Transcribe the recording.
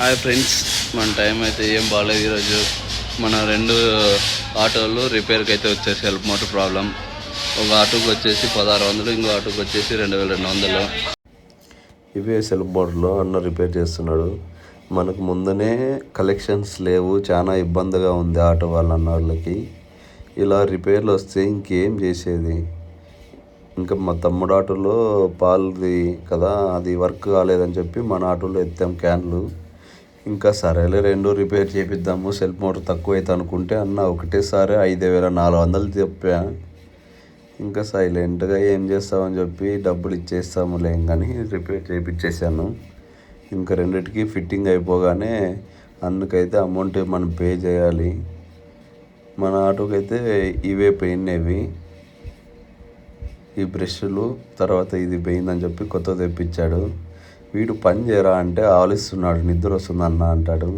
Hi friends మన time అయితే ఏం బాగాలేదు ఈరోజు. మన రెండు ఆటోలు రిపేర్కి అయితే వచ్చేసి హెల్ప్ మోటర్ ప్రాబ్లం. ఒక ఆటోకి వచ్చేసి పదహారు వందలు ఇంకో ఆటోకి వచ్చేసి రెండు వేల రెండు వందలు. ఇవే సెల్ఫ్ మోటార్లో అన్న రిపేర్ చేస్తున్నాడు. మనకు ముందనే కలెక్షన్స్ లేవు చాలా ఇబ్బందిగా ఉంది ఆటో వాళ్ళ అన్న వాళ్ళకి. ఇలా రిపేర్లు వస్తే ఇంకేం చేసేది? ఇంకా మా తమ్ముడు ఆటోలో పాలది కదా అది వర్క్ కాలేదని చెప్పి మన ఆటోలో ఎత్తాం క్యాన్లు. ఇంకా సరేలే రెండు రిపేర్ చేపిద్దాము. సెల్ఫ్ మోటార్ తక్కువ అయితే అనుకుంటే అన్న ఒకటేసారి ఐదు వేల నాలుగు వందలు చెప్పా. ఇంకా సైలెంట్గా ఏం చేస్తామని చెప్పి డబ్బులు ఇచ్చేస్తాములే కానీ రిపేర్ చేయించేసాను ఇంకా రెండిటికి ఫిట్టింగ్ అయిపోగానే అందుకైతే అమౌంట్ మనం పే చేయాలి. మన ఆటోకైతే ఇవే పోయినవి ఈ బ్రష్లు తర్వాత ఇది పోయిందని చెప్పి కొత్త తెప్పించాడు. వీడు పని చేయరా అంటే ఆవలిస్తున్నాడు నిద్ర వస్తుంది అన్న అంటాడు.